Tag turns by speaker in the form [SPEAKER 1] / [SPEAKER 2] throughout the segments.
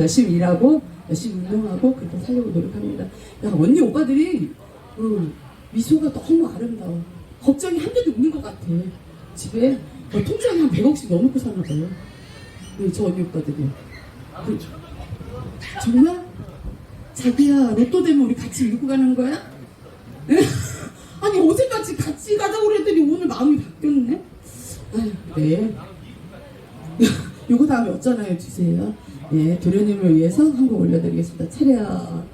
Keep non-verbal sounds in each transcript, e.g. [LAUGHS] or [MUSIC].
[SPEAKER 1] 열심히 일하고 열심히 운동하고 그렇게 살려고 노력합니다. 야 언니 오빠들이 음, 미소가 너무 아름다워. 걱정이 한 개도 없는 것 같아. 집에 어, 통장에 한 100억씩 넣어놓고 사나 봐요. 네, 저 언니 오빠들이. 그, 정말? 자기야 로또 되면 우리 같이 밀고 가는 거야? [LAUGHS] 아니 어제까지 같이 가자고 그랬더니 오늘 마음이 바뀌었네? 아유 네. [LAUGHS] 요거 다음에 어쩌나요 주세요. 예, 도련님을 위해서 한곡 올려드리겠습니다. 차렷.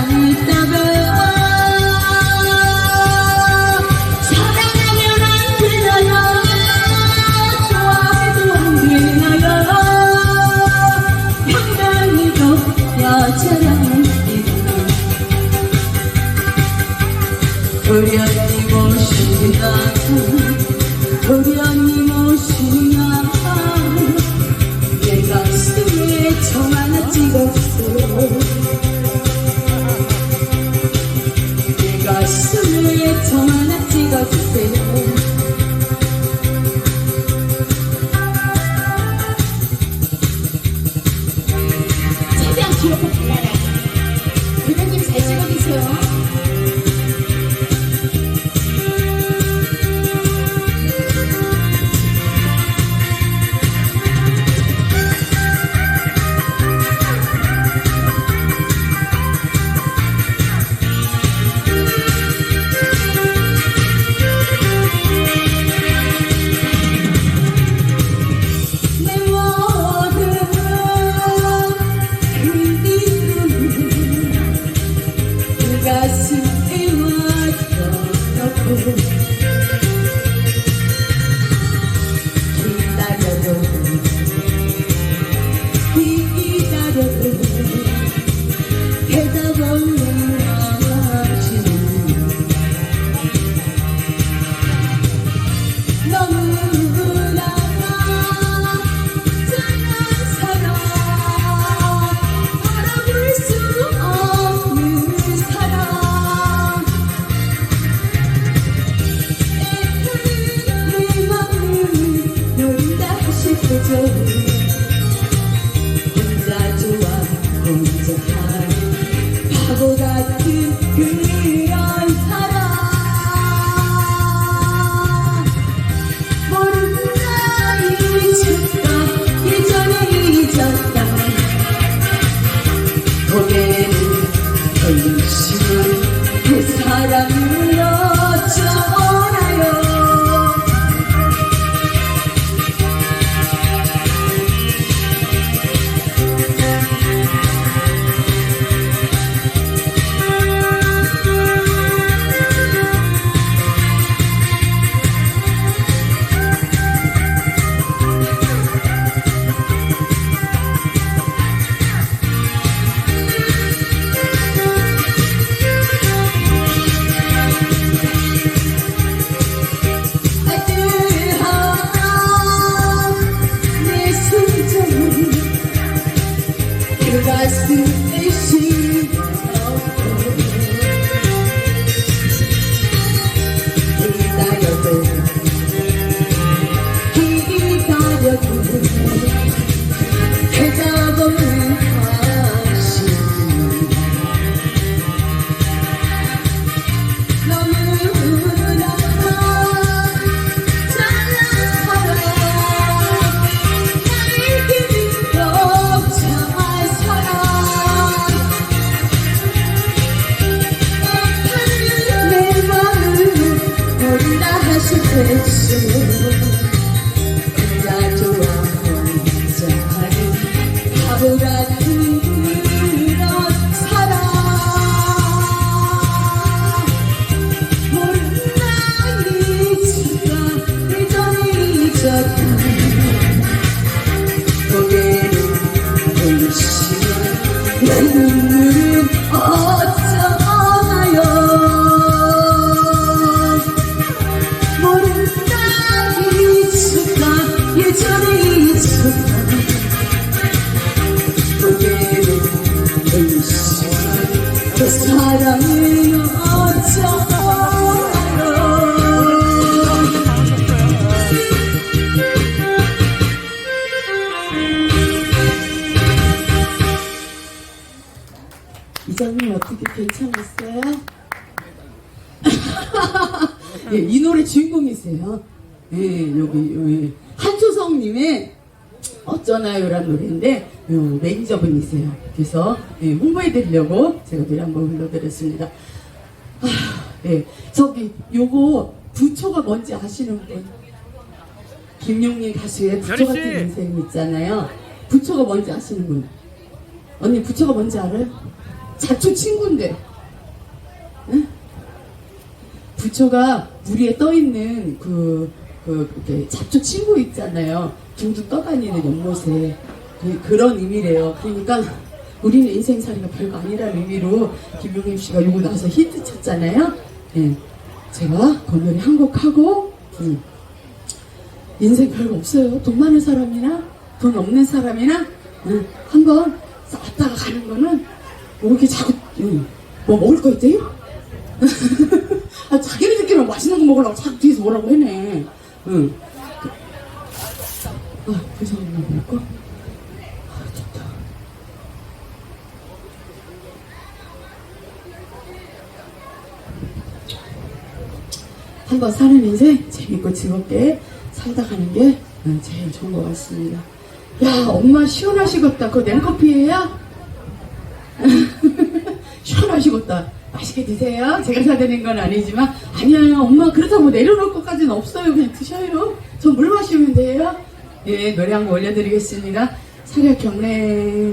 [SPEAKER 1] 짝사 주인공이세요. 예, 여기, 예. 한초성님의 어쩌나요라는 노래인데, 요, 매니저분이세요. 그래서, 예, 홍보해드리려고 제가 노래 한번 불러드렸습니다. 아, 예. 저기, 요거, 부초가 뭔지 아시는 분? 김용민 가수의
[SPEAKER 2] 씨!
[SPEAKER 1] 같은 인생 있잖아요. 부초가 뭔지 아시는 분? 언니 부처가 뭔지 알아요? 자초 친구인데 응? 부처가 물 위에 떠 있는 그, 그 이렇게 잡초 친구 있잖아요. 둥둥 떠다니는 연못에 그, 그런 의미래요. 그러니까 우리는 인생살이가 별거 아니라는 의미로 김용임 씨가 요거 나와서 히트 쳤잖아요. 예. 제가 그 노래 한곡 하고 음. 인생 별거 없어요. 돈 많은 사람이나 돈 없는 사람이나 응, 한번 왔다가 가는 거는 뭐 이렇게 자꾸 응, 뭐 먹을 거 있대요? [LAUGHS] 아, 자기네들끼리 맛있는 거 먹으려고 자꾸 뒤에서 뭐라고 해네. 응. 그, 아, 그 사람 뭐 먹을까? 아, 좋다. 한번 사는 인생 재밌고 즐겁게 살다 가는 게 어, 제일 좋은 것 같습니다. 야, 엄마 시원하시겠다. 그거 냉커피예요? [LAUGHS] 시원하시겠다. 맛있게 드세요. 제가 사드린 건 아니지만 아니에요. 엄마 그렇다고 내려놓을 것까지는 없어요. 그냥 드셔요. 저 물 마시면 돼요. 예, 노래 한 곡 올려드리겠습니다. 사력 경례.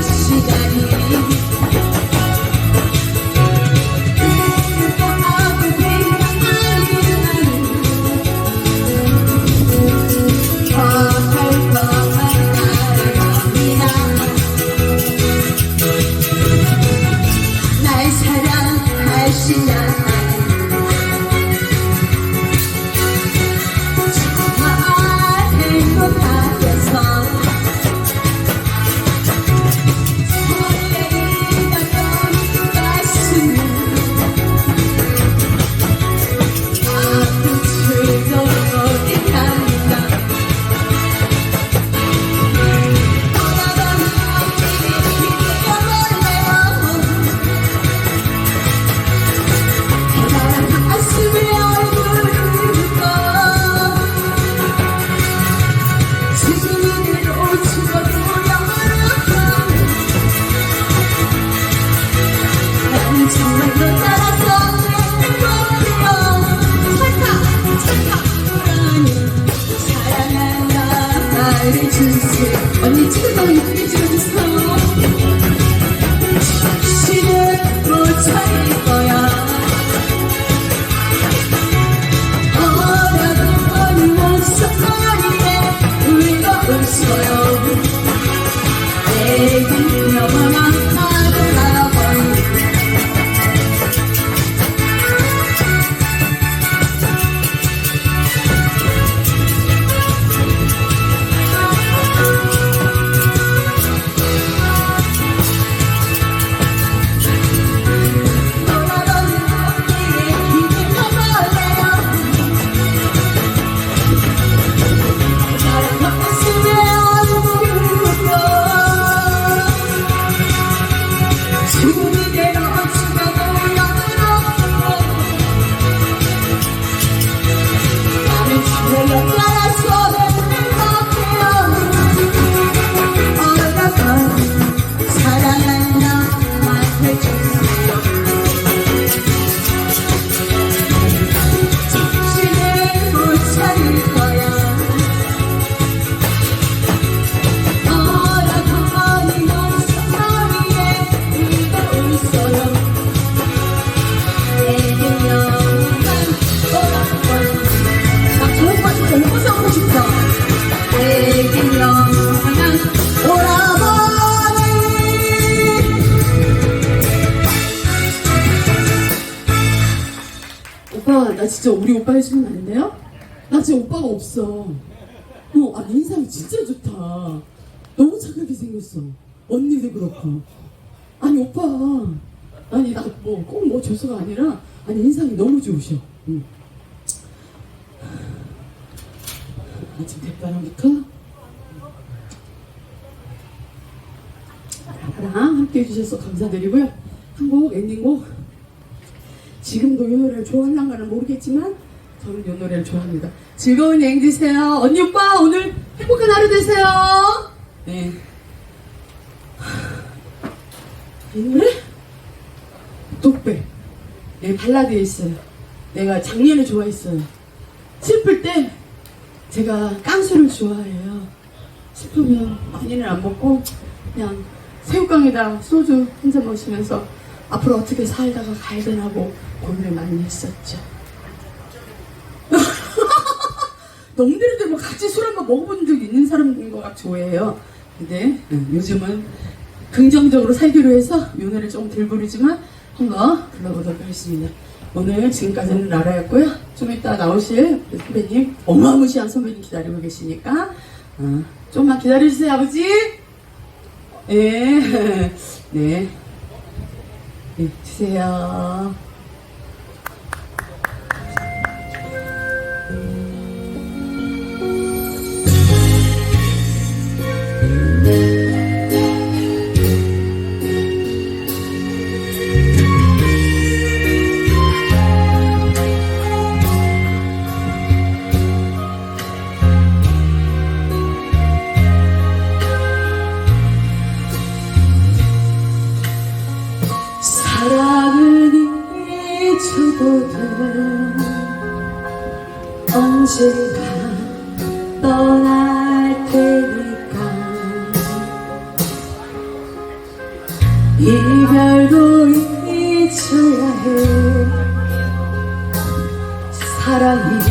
[SPEAKER 2] 그 진짜
[SPEAKER 1] 우리 오빠 해주면 안 돼요? 나 지금 오빠가 없어. 어, 아, 인상이 진짜 좋다. 너무 착하게 생겼어. 언니도 그렇고. 아니 오빠. 아니 나 뭐 꼭뭐 줘서가 아니라 아니 인상이 너무 좋으셔. 응. 아침 대바람부터 나랑 함께 해주셔서 감사드리고요. 한곡 엔딩곡 지금도 이 노래를 좋아하는가는 모르겠지만 저는 이 노래를 좋아합니다. 즐거운 여행 되세요. 언니 오빠 오늘 행복한 하루 되세요. 네. 이 노래? 독배. 네, 발라드에 있어요. 내가 작년에 좋아했어요. 슬플 때 제가 깐수를 좋아해요. 슬프면 많이는 안 먹고 그냥 새우깡에다 소주 한 잔 마시면서 앞으로 어떻게 살다가 가야 되나고 고민을 많이 했었죠. [LAUGHS] 넘대로들 뭐 같이 술 한번 먹어본 적 있는 사람인 것 같이 오해해요. 근데 음, 요즘은 긍정적으로 살기로 해서 이 노래 조금 덜 부르지만 한번 불러보도록 하겠습니다. 오늘 지금까지는 라라였고요. 좀 이따 나오실 선배님 어마무시한 선배님 기다리고 계시니까 어, 좀만 기다려주세요 아버지. 예, [LAUGHS] 네, 네 주세요. 사랑은 잊혀도 돼 언젠가 떠날 테니까. 이별도 잊어야 해. 사랑이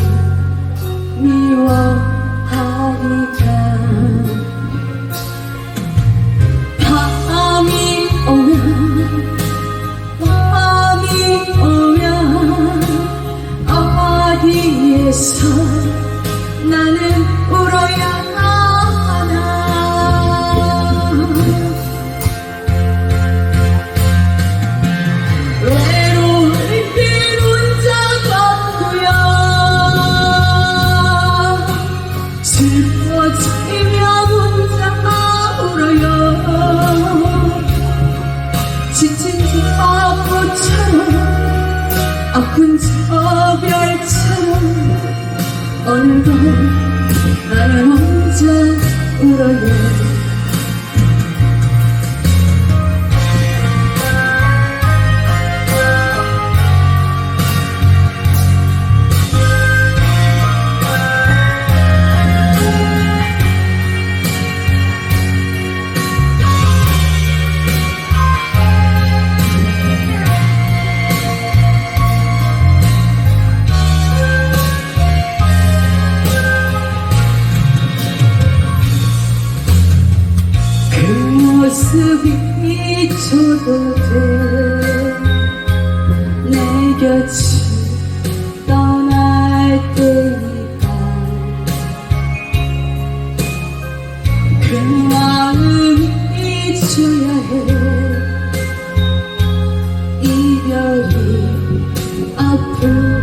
[SPEAKER 1] 아플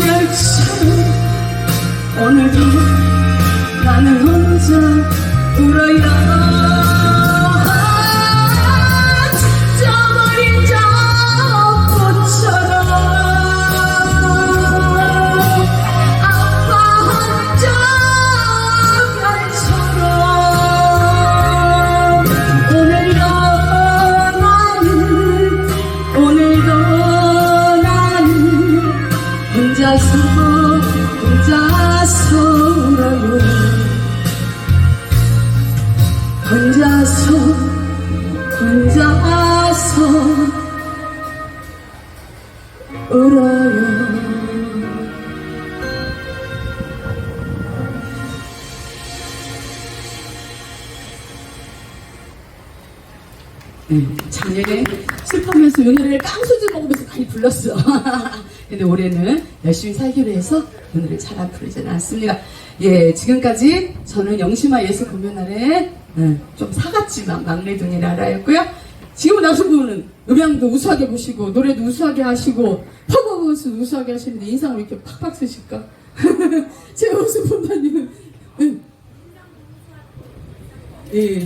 [SPEAKER 1] 별처럼 오늘도 나는 혼자 울어요 작년에 슬퍼하면서 이 노래를 깡소주 먹으면서 많이 불렀어. [LAUGHS] 근데 올해는 열심히 살기로 해서 이 노래를 잘안 부르지는 않습니다. 예, 지금까지 저는 영심아 예술 공연날에 네, 좀 사갔지만 막내둥이 라라였고요. 지금 나수부는 음향도 우수하게 보시고 노래도 우수하게 하시고 퍼포먼스 우수하게 하시는데 인상을 이렇게 팍팍 쓰실까? [LAUGHS] 제 모습 본다님은 응. 예.